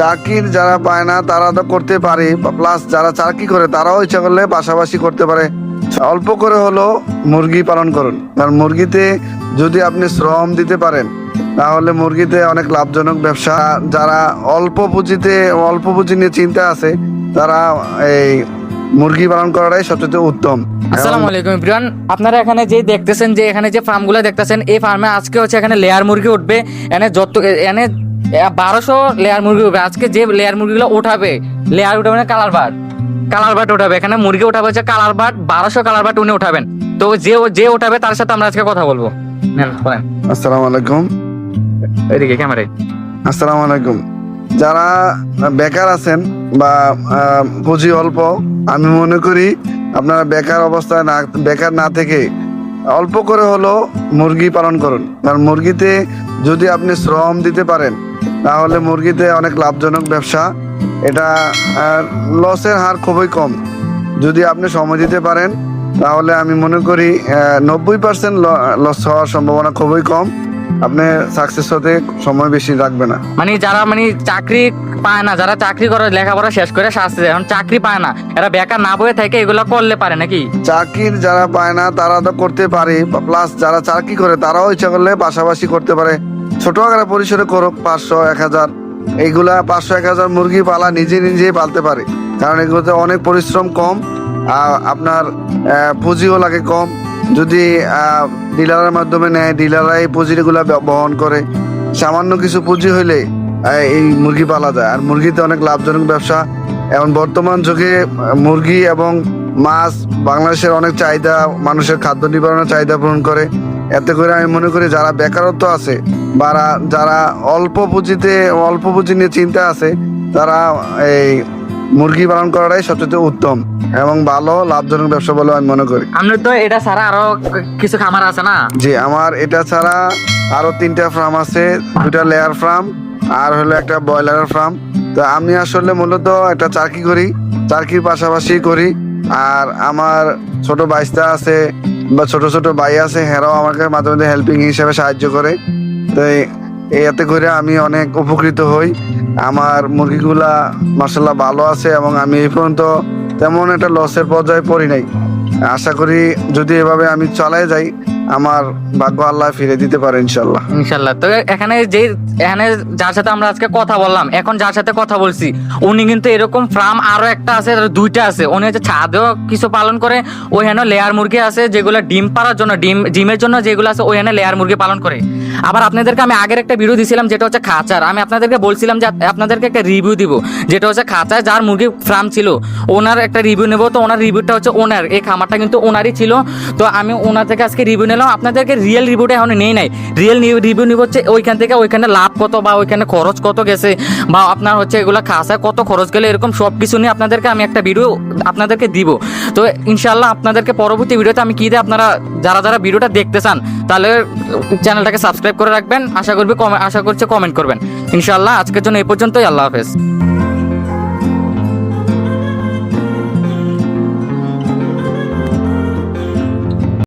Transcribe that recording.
চাকরির যারা পায় না তারা তো করতে পারে। প্লাস যারা চাকরি করে তারাও ইচ্ছা করলে পাশাপাশি করতে পারে। অল্প করে হলো মুরগি পালন করুন। কারণ মুরগিতে যদি আপনি শ্রম দিতে পারেন তাহলে মুরগিতে অনেক লাভজনক ব্যবসা। যারা অল্প পুঁজিতে অল্প পুঁজি নিয়ে চিন্তা আছে তারা এই মুরগি পালন করাটাই সবচেয়ে উত্তম। আসসালামু আলাইকুম প্রিয়ান আপনারা এখানে যে দেখতেছেন যে এখানে যে ফার্মগুলো দেখতেছেন এই ফার্মে আজকে হচ্ছে এখানে লেয়ার মুরগি উঠবে। এনে যত এনে বারোশো লেয়ার মুরগি উঠবে। আজকে যে লেয়ার মুরগিগুলো উঠাবে লেয়ার উঠাবে না কালার বাট কালার বাট উঠাবে। এখানে মুরগি উঠাবে হচ্ছে কালার বাট বারোশো কালার বাট উনি উঠাবেন। তো যে যে উঠাবে তার সাথে আমরা আজকে কথা বলব। আসসালামু আলাইকুম। এদিকে ক্যামেরায়। আসসালামু আলাইকুম। যারা বেকার আছেন বা পুঁজি অল্প আমি মনে করি আপনারা বেকার অবস্থায় না বেকার না থেকে অল্প করে হলো মুরগি পালন করুন। কারণ মুরগিতে যদি আপনি শ্রম দিতে পারেন তাহলে মুরগিতে অনেক লাভজনক ব্যবসা। এটা লসের হার খুবই কম। যদি আপনি সময় দিতে পারেন তাহলে আমি মনে করি নব্বই পার্সেন্ট লস হওয়ার সম্ভাবনা খুবই কম। আপনি সাকসেস হতে সময় বেশি লাগবে না। মানে যারা মানে চাকরি পায় না যারা চাকরি করে লেখাপড়া শেষ করে শাস্তি এখন চাকরি পায় না এরা বেকার না বয়ে থেকে এগুলো করলে পারে নাকি? চাকরির যারা পায় না তারা তো করতে পারে। প্লাস যারা চাকরি করে তারাও ইচ্ছা করলে পাশাপাশি করতে পারে। ছোট আকারে পরিসরে করুক পাঁচশো, এক হাজার। এইগুলা পাঁচশো, এক হাজার মুরগি পালা নিজে নিজেই পালতে পারে। কারণ এগুলোতে অনেক পরিশ্রম কম আপনার পুঁজিও লাগে কম। যদি ডিলারের মাধ্যমে নেয়, ডিলাররাই পুঁজিগুলা ব- বহন করে। সামান্য কিছু পুঁজি হইলে এই মুরগি পালা যায়। আর মুরগিতে অনেক লাভজনক ব্যবসা। এখন বর্তমান যুগে মুরগি এবং মাছ বাংলাদেশের অনেক চাহিদা, মানুষের খাদ্য নিবারণের চাহিদা পূরণ করে। এতে করে আমি মনে করি যারা বেকারত্ব আছে বা যারা অল্প পুঁজিতে অল্প পুঁজি নিয়ে চিন্তা আছে তারা এই মুরগি পালন করাটাই সবচেয়ে উত্তম এবং ভালো লাভজনক ব্যবসা বলে আমি মনে করি। আপনার তো এটা ছাড়া আরও কিছু খামার আছে না? জি আমার এটা ছাড়া আরও তিনটা ফার্ম আছে দুটা লেয়ার ফার্ম আর হলো একটা ব্রয়লারের ফার্ম তো আমি আসলে মূলত একটা চাকরি করি চাকরির পাশাপাশি করি আর আমার ছোট বাইস্তা আছে বা ছোট ছোট ভাই আছে হেরাও আমাকে মাঝে মধ্যে হেল্পিং হিসেবে সাহায্য করে। তো এতে করে আমি অনেক উপকৃত হই। আমার মুরগিগুলা মার্শাল্লাহ ভালো আছে এবং আমি এই পর্যন্ত তেমন একটা লসের পর্যায়ে পড়ি নাই। আশা করি যদি এভাবে আমি চালাই যাই আমার ভাগ্য আল্লাহ ফিরে দিতে পারে ইনশাল্লাহ ইনশাল্লাহ তো এখানে যে এখানে যার সাথে আমরা আজকে কথা বললাম, এখন যার সাথে কথা বলছি, উনি কিন্তু এরকম ফার্ম আরও একটা আছে দুইটা আছে। উনি হচ্ছে ছাদেও কিছু পালন করে ওইখানে লেয়ার মুরগি আছে, যেগুলো ডিম পাড়ার জন্য, ডিম ডিমের জন্য যেগুলো আছে, ওইখানে লেয়ার মুরগি পালন করে। আবার আপনাদেরকে আমি আগের একটা ভিডিও দিছিলাম, যেটা হচ্ছে খাঁচার। আমি আপনাদেরকে বলছিলাম যে, আপনাদেরকে একটা রিভিউ দিব, যেটা হচ্ছে খাঁচায় যার মুরগি ফার্ম ছিল, ওনার একটা রিভিউ নেব। তো ওনার রিভিউটা হচ্ছে ওনার এই খামারটা কিন্তু ওনারই ছিল। তো আমি ওনার থেকে আজকে রিভিউ নিলাম। আপনাদেরকে রিয়েল রিভিউটা এখন নেই নাই। রিয়েল রিভিউ নিব হচ্ছে ওইখান থেকে ওইখানে লাভ কত বা ওইখানে খরচ কত গেছে বা আপনার হচ্ছে এগুলো খাসায় কত খরচ গেলে এরকম সব কিছু নিয়ে আপনাদেরকে আমি একটা ভিডিও আপনাদেরকে দিব। তো ইনশাল্লাহ আপনাদেরকে পরবর্তী ভিডিওতে আমি কী দিয়ে আপনারা যারা যারা ভিডিওটা দেখতে চান, তাহলে চ্যানেলটাকে সাবস্ক্রাইব করে রাখবেন। আশা করবি আশা করছি কমেন্ট করবেন। ইনশাল্লাহ আজকের জন্য এই পর্যন্তই। আল্লাহ হাফেজ।